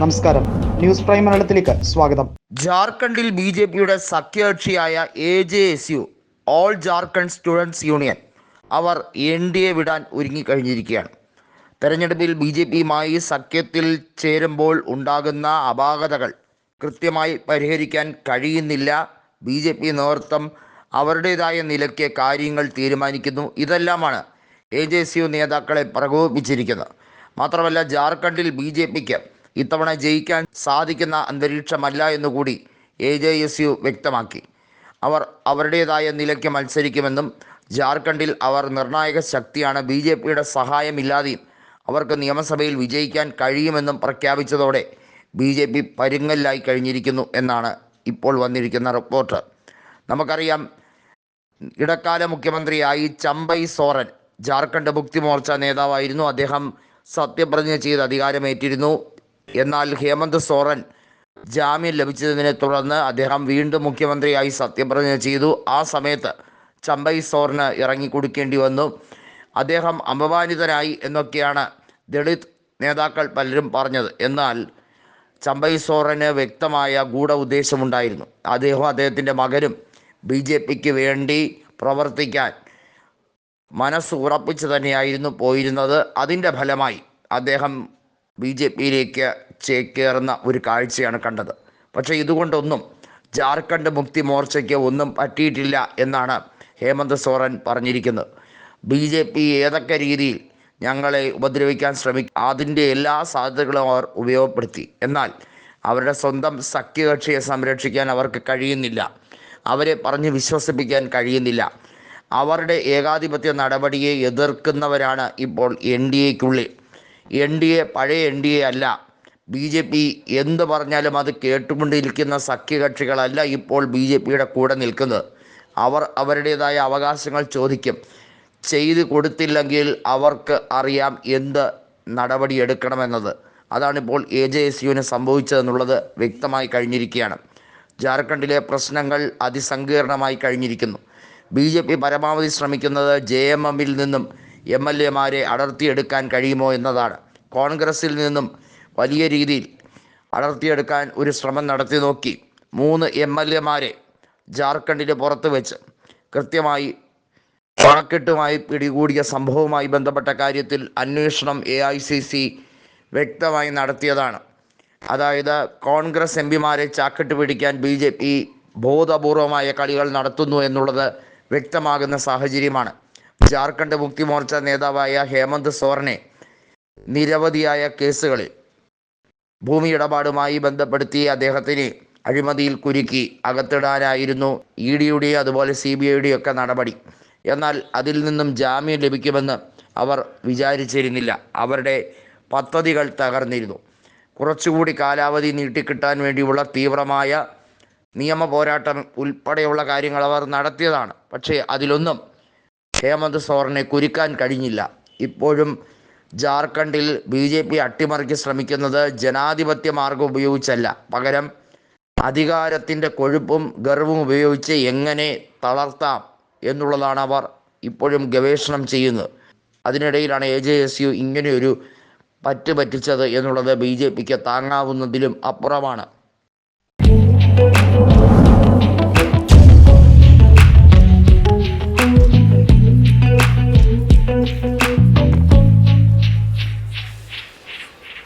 നമസ്കാരം. News prime മലയാളത്തിലേക്ക് സ്വാഗതം. ജാർഖണ്ഡിൽ ബി ജെ പിയുടെ സഖ്യകക്ഷിയായ A J S U all Jharkhand students union our N D A വിടാൻ ഒരുങ്ങിക്കഴിഞ്ഞിരിക്കുകയാണ്. തെരഞ്ഞെടുപ്പിൽ ബി ജെ പിയുമായി സഖ്യത്തിൽ ചേരുമ്പോൾ ഉണ്ടാകുന്ന അപാകതകൾ കൃത്യമായി പരിഹരിക്കാൻ കഴിയുന്നില്ല. ബി ജെ പി നേതൃത്വം അവരുടേതായ നിലയ്ക്ക് കാര്യങ്ങൾ തീരുമാനിക്കുന്നു. ഇതെല്ലാമാണ് എ ജെ എസ് യു നേതാക്കളെ പ്രകോപിപ്പിച്ചിരിക്കുന്നത്. മാത്രമല്ല ജാർഖണ്ഡിൽ ബി ജെ പിക്ക് ഇത്തവണ ജയിക്കാൻ സാധിക്കുന്ന അന്തരീക്ഷമല്ല എന്നുകൂടി എ ജെ എസ് യു വ്യക്തമാക്കി. അവർ അവരുടേതായ നിലയ്ക്ക് മത്സരിക്കുമെന്നും ജാർഖണ്ഡിൽ അവർ നിർണായക ശക്തിയാണ് ബി ജെ പിയുടെ സഹായമില്ലാതെയും അവർക്ക് നിയമസഭയിൽ വിജയിക്കാൻ കഴിയുമെന്നും പ്രഖ്യാപിച്ചതോടെ ബി ജെ പി പരുങ്ങല്ലായി കഴിഞ്ഞിരിക്കുന്നു എന്നാണ് ഇപ്പോൾ വന്നിരിക്കുന്ന റിപ്പോർട്ട്. നമുക്കറിയാം ഇടക്കാല മുഖ്യമന്ത്രിയായി ചമ്പൈ സോറൻ ജാർഖണ്ഡ് മുക്തി മോർച്ച നേതാവായിരുന്നു. അദ്ദേഹം സത്യപ്രതിജ്ഞ ചെയ്ത് അധികാരമേറ്റിരുന്നു. എന്നാൽ ഹേമന്ത് സോറൻ ജാമ്യം ലഭിച്ചതിനെ തുടർന്ന് അദ്ദേഹം വീണ്ടും മുഖ്യമന്ത്രിയായി സത്യപ്രതിജ്ഞ ചെയ്തു. ആ സമയത്ത് ചമ്പൈ സോറിന് ഇറങ്ങിക്കൊടുക്കേണ്ടി വന്നു. അദ്ദേഹം അപമാനിതനായി എന്നൊക്കെയാണ് ദളിത് നേതാക്കൾ പലരും പറഞ്ഞത്. എന്നാൽ ചമ്പൈ സോറന് വ്യക്തമായ ഗൂഢ ഉദ്ദേശമുണ്ടായിരുന്നു അദ്ദേഹം അദ്ദേഹത്തിന്റെ മകനും ബി ജെ പിക്ക് വേണ്ടി പ്രവർത്തിക്കാൻ മനസ്സ് ഉറപ്പിച്ച് തന്നെയായിരുന്നു പോയിരുന്നത്. അതിന്റെ ഫലമായി അദ്ദേഹം ബി ജെ പിയിലേക്ക് ചേക്കേറുന്ന ഒരു കാഴ്ചയാണ് കണ്ടത്. പക്ഷേ ഇതുകൊണ്ടൊന്നും ജാർഖണ്ഡ് മുക്തി മോർച്ചയ്ക്ക് ഒന്നും പറ്റിയിട്ടില്ല എന്നാണ് ഹേമന്ത് സോറൻ പറഞ്ഞിരിക്കുന്നത്. ബി ജെ പി ഏതൊക്കെ രീതിയിൽ ഞങ്ങളെ ഉപദ്രവിക്കാൻ ശ്രമിക്കും അതിന്റെ എല്ലാ സാധ്യതകളും അവർ ഉപയോഗപ്പെടുത്തി. എന്നാൽ അവരുടെ സ്വന്തം സഖ്യകക്ഷിയെ സംരക്ഷിക്കാൻ അവർക്ക് കഴിയുന്നില്ല. അവരെ പറഞ്ഞ് വിശ്വസിപ്പിക്കാൻ കഴിയുന്നില്ല. അവരുടെ ഏകാധിപത്യ നടപടിയെ എതിർക്കുന്നവരാണ് ഇപ്പോൾ എൻ ഡി എക്കുള്ളിൽ. എൻ ഡി എ പഴയ എൻ ഡി എ അല്ല. ബി ജെ പി എന്ത് പറഞ്ഞാലും അത് കേട്ടുകൊണ്ടിരിക്കുന്ന സഖ്യകക്ഷികളല്ല ഇപ്പോൾ ബി ജെ പിയുടെ കൂടെ നിൽക്കുന്നത്. അവർ അവരുടേതായ അവകാശങ്ങൾ ചോദിക്കും. ചെയ്തു കൊടുത്തില്ലെങ്കിൽ അവർക്ക് അറിയാം എന്ത് നടപടി എടുക്കണമെന്നത് അതാണിപ്പോൾ എ ജെ എസ് യുവിന് സംഭവിച്ചതെന്നുള്ളത് വ്യക്തമായി കഴിഞ്ഞിരിക്കുകയാണ്. ജാർഖണ്ഡിലെ പ്രശ്നങ്ങൾ അതിസങ്കീർണമായി കഴിഞ്ഞിരിക്കുന്നു. ബി ജെ പി പരമാവധി ശ്രമിക്കുന്നത് ജെ എം എമ്മിൽ നിന്നും എം എൽ എമാരെ അടർത്തിയെടുക്കാൻ കഴിയുമോ എന്നതാണ്. കോൺഗ്രസിൽ നിന്നും വലിയ രീതിയിൽ അടർത്തിയെടുക്കാൻ ഒരു ശ്രമം നടത്തി നോക്കി. മൂന്ന് എം എൽ എമാരെ ജാർഖണ്ഡിന് പുറത്ത് വെച്ച് കൃത്യമായി പണക്കെട്ടുമായി പിടികൂടിയ സംഭവവുമായി ബന്ധപ്പെട്ട കാര്യത്തിൽ അന്വേഷണം എ ഐ സി സി വ്യക്തമായി നടത്തിയതാണ്. അതായത് കോൺഗ്രസ് എം പിമാരെ ചാക്കിട്ട് പിടിക്കാൻ ബി ജെ പി ബോധപൂർവമായ കളികൾ നടത്തുന്നു എന്നുള്ളത് വ്യക്തമാകുന്ന സാഹചര്യമാണ്. ജാർഖണ്ഡ് മുക്തി മോർച്ച നേതാവായ ഹേമന്ത് സോറനെ നിരവധിയായ കേസുകളിൽ ഭൂമി ഇടപാടുമായി ബന്ധപ്പെടുത്തി അദ്ദേഹത്തിന് അഴിമതിയിൽ കുരുക്കി അകത്തിടാനായിരുന്നു ഇ ഡിയുടെയും അതുപോലെ സി ബി ഐയുടെയും ഒക്കെ നടപടി. എന്നാൽ അതിൽ നിന്നും ജാമ്യം ലഭിക്കുമെന്ന് അവർ വിചാരിച്ചിരുന്നില്ല. അവരുടെ പദ്ധതികൾ തകർന്നിരുന്നു. കുറച്ചുകൂടി കാലാവധി നീട്ടിക്കിട്ടാൻ വേണ്ടിയുള്ള തീവ്രമായ നിയമ പോരാട്ടം ഉൾപ്പെടെയുള്ള കാര്യങ്ങൾ അവർ നടത്തിയതാണ്. പക്ഷേ അതിലൊന്നും ഹേമന്ത് സോറിനെ കുരുക്കാൻ കഴിഞ്ഞില്ല. ഇപ്പോഴും ജാർഖണ്ഡിൽ ബി ജെ പി അട്ടിമറിക്ക് ശ്രമിക്കുന്നത് ജനാധിപത്യ മാർഗം ഉപയോഗിച്ചല്ല. പകരം അധികാരത്തിന്റെ കൊഴുപ്പും ഗർവും ഉപയോഗിച്ച് എങ്ങനെ തളർത്താം എന്നുള്ളതാണ് അവർ ഇപ്പോഴും ഗവേഷണം ചെയ്യുന്നത്. അതിനിടയിലാണ് എ ജെ എസ് യു ഇങ്ങനെയൊരു പറ്റ് പറ്റിച്ചത് എന്നുള്ളത് ബി ജെ പിക്ക് താങ്ങാവുന്നതിലും അപ്പുറമാണ്.